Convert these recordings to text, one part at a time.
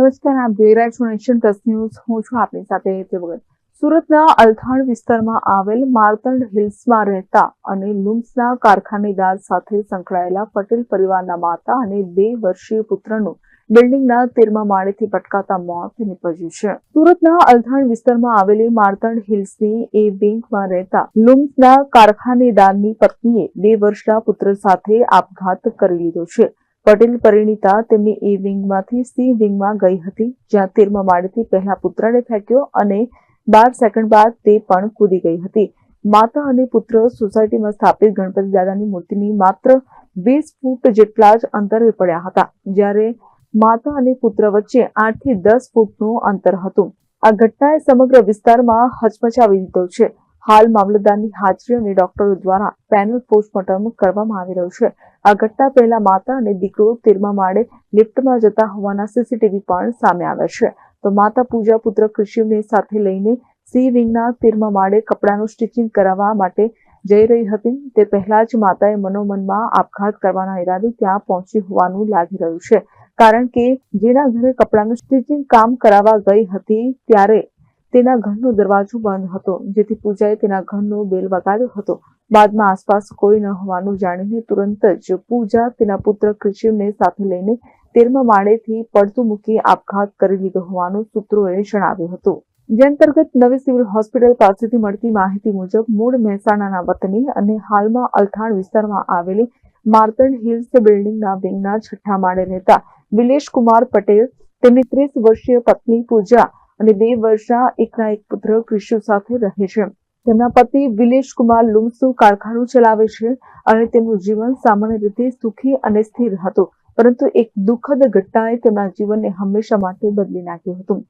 નમસ્કાર, આપ જોઈ રહ્યા છો નેશન પ્લસ ન્યૂઝ. હું છું આપની સાથે તે વગર સુરતના અલથાણ વિસ્તારમાં આવેલ માર્તંડ હિલ્સમાં રહેતા અને લુમ્સના કારખાનેદાર સાથે સંકળાયેલા પટેલ પરિવારના માતા અને બે વર્ષીય પુત્રનું બિલ્ડિંગના તેરમા માળેથી પટકાતા મોત નીપજ્યું છે. સુરતના અલથાણ વિસ્તારમાં આવેલી માર્તંડ હિલ્સની એ બેંકમાં રહેતા લુમ્સના કારખાનેદારની પત્નીએ બે વર્ષના પુત્ર સાથે આપઘાત કરી લીધો છે. પટેલ પરિણીતા તેમની એ વિંગમાંથી સી વિંગમાં ગઈ હતી, જ્યાં તેરમા માળેથી પહેલા પુત્રને ફેંક્યો અને બાર સેકન્ડ બાદ તે પણ કૂદી ગઈ હતી. માતા અને પુત્ર સોસાયટીમાં સ્થાપિત ગણપતિ દાદાની મૂર્તિની માત્ર વીસ ફૂટ જેટલા જ અંતરે પડ્યા હતા, જ્યારે માતા અને પુત્ર વચ્ચે આઠથી દસ ફૂટનું અંતર હતું. આ ઘટનાએ સમગ્ર વિસ્તારમાં હચમચાવી દીધો છે. હાલ મામલતદારની હાજરી અને ડોક્ટરો દ્વારા પેનલ પોસ્ટમોર્ટમ કરવામાં આવી રહ્યું છે. આ ઘટના પહેલા માતા અને દીકરો તેરમા માળે લિફ્ટમાં જતા હોવાના સીસીટીવી પણ સામે આવ્યા છે. તો માતા પૂજા પુત્ર કૃષિને સાથે લઈને સી વિંગના તેરમા માળે કપડાનું સ્ટિચિંગ કરાવવા માટે જઈ રહી હતી. તે પહેલા જ માતાએ મનોમનમાં આપઘાત કરવાના ઈરાદે ત્યાં પહોંચી હોવાનું લાગી રહ્યું છે. કારણ કે જેના ઘરે કપડાનું સ્ટિચિંગ કામ કરાવવા ગઈ હતી, ત્યારે તેના ઘરનો દરવાજો બંધ હતો, જેથી પૂજાએ તેના ઘરનો બેલ વગાડ્યો હતો. બાદમાં આસપાસ કોઈ ન હોવાનું જાણીને તુરંત જ પૂજા તેના પુત્ર કૃષિવને સાથે લઈને તેરમા માળેથી પડતું મૂકી આપઘાત કરી લીધો હોવાનું સૂત્રોએ જણાવ્યું હતું. જે અંતર્ગત નવી સિવિલ હોસ્પિટલ પાસેથી મળતી માહિતી મુજબ, મૂળ મહેસાણાના વતની અને હાલમાં અલથાણ વિસ્તારમાં આવેલી માર્તણ હિલ્સ બિલ્ડિંગના વિંગના છઠ્ઠા માળે રહેતા વિલેશ કુમાર પટેલ તેમની ત્રીસ વર્ષીય પત્ની પૂજા અને બે વર્ષના એકના એક પુત્ર ક્રિશુ સાથે રહે છે. તેમના પતિ વિલેશ કુમાર લુમસુ કારખાનું ચલાવે છે અને તેમનું જીવન સામાન્ય રીતે સુખી અને સ્થિર હતું. પરંતુ એક દુઃખદ ઘટનાએ તેમના જીવનને હંમેશા માટે બદલી નાખ્યું હતું.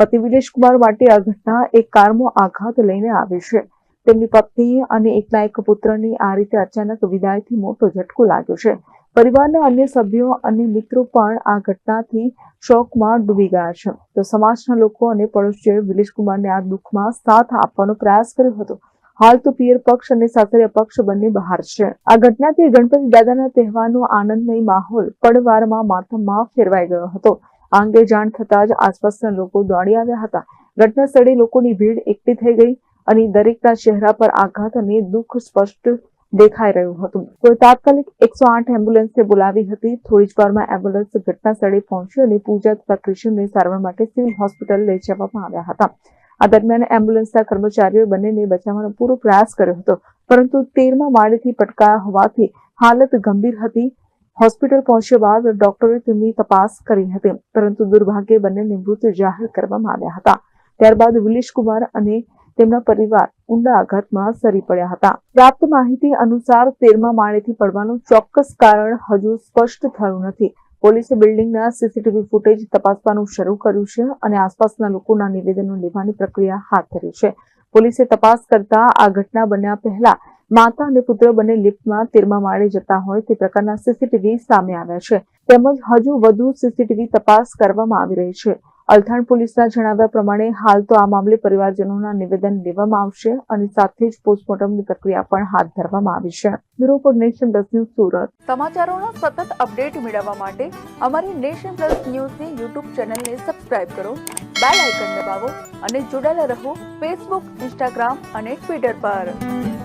પતિ વિલેશ કુમાર માટે આ ઘટના એક કારમો આઘાત લઈને આવે છે. તેમની પત્ની અને એકના એક પુત્રની આ રીતે અચાનક વિદાયથી મોટો ઝટકો લાગ્યો છે. પરિવારના અન્ય સભ્યો અને મિત્રો પણ આ ઘટનાથી શોકમાં ડૂબી ગયા છે. તો સમાજના લોકો અને પડોશીઓએ વિલેશ કુમારને આ દુઃખમાં સાથ આપવાનો પ્રયાસ કર્યો હતો. હાલ તો પિયર પક્ષ અને સાસરિયા પક્ષ બંને બહાર છે. આ ઘટનાથી ગણપતિ દાદાના તહેવારનો આનંદમય માહોલ પડવારમાં માથામાં ફેરવાઈ ગયો હતો. આ અંગે જાણ થતાં જ આસપાસના લોકો દોડી આવ્યા હતા. ઘટના સ્થળે લોકોની ભીડ એકઠી થઈ ગઈ અને દરેકના ચહેરા પર આઘાત અને દુઃખ સ્પષ્ટ દેખાઈ રહ્યું હતું. કોઈ તાત્કાલિક એકસો આઠ એમ્બ્યુલન્સને બોલાવી હતી. થોડી જ વારમાં એમ્બ્યુલન્સ ઘટના સ્થળે પહોંચ્યું અને પૂજા તથા કૃષ્ણને સારવાર માટે સિવિલ હોસ્પિટલ લઈ જવામાં આવ્યા હતા. આ દરમિયાન એમ્બ્યુલન્સના કર્મચારીઓએ બંનેને બચાવવાનો પૂરો પ્રયાસ કર્યો હતો. પરંતુ તેરમા માળેથી પટકાયા હોવાથી હાલત ગંભીર હતી. હોસ્પિટલ પહોંચ્યા બાદ ડોક્ટરે તેમની તપાસ કરી હતી. પરંતુ દુર્ભાગ્યે બંનેને મૃત જાહેર કરવામાં આવ્યા હતા. ત્યારબાદ વિલેશ કુમાર અને તેમના પરિવાર ઊંડા આઘાતમાં સરી પડ્યા હતા. પ્રાપ્ત માહિતી અનુસાર તેરમા માળેથી પડવાનું ચોક્કસ કારણ હજુ સ્પષ્ટ થયું નથી. પોલીસે બિલ્ડિંગના સીસીટીવી ફૂટેજ તપાસવાનું શરૂ કર્યું છે અને આસપાસના લોકોના નિવેદનો લેવાની પ્રક્રિયા હાથ ધરી છે. પોલીસે તપાસ કરતા આ ઘટના બન્યા પહેલા માતા અને પુત્ર બંને લિફ્ટમાં તેરમા માળે જતા હોય તે પ્રકારના સીસીટીવી સામે આવ્યા છે. તેમજ હજુ વધુ સીસીટીવી તપાસ કરવામાં આવી રહી છે. અલથાણ પોલીસના જણાવ્યા પ્રમાણે હાલ તો આ મામલે પરિવારજનોના નિવેદન લેવામાં આવશે અને સાથે જ પોસ્ટમોર્ટમની પ્રક્રિયા પણ હાથ ધરવામાં આવી છે. Bureau for nation plus news Surat. સમાચારોના સતત અપડેટ મેળવવા માટે અમારી નેશન પ્લસ ન્યૂઝની યુટ્યુબ ચેનલને સબસ્ક્રાઇબ કરો, બેલ આઇકન દબાવો અને જોડાયેલા રહો ફેસબુક, ઇન્સ્ટાગ્રામ અને ટ્વિટર પર.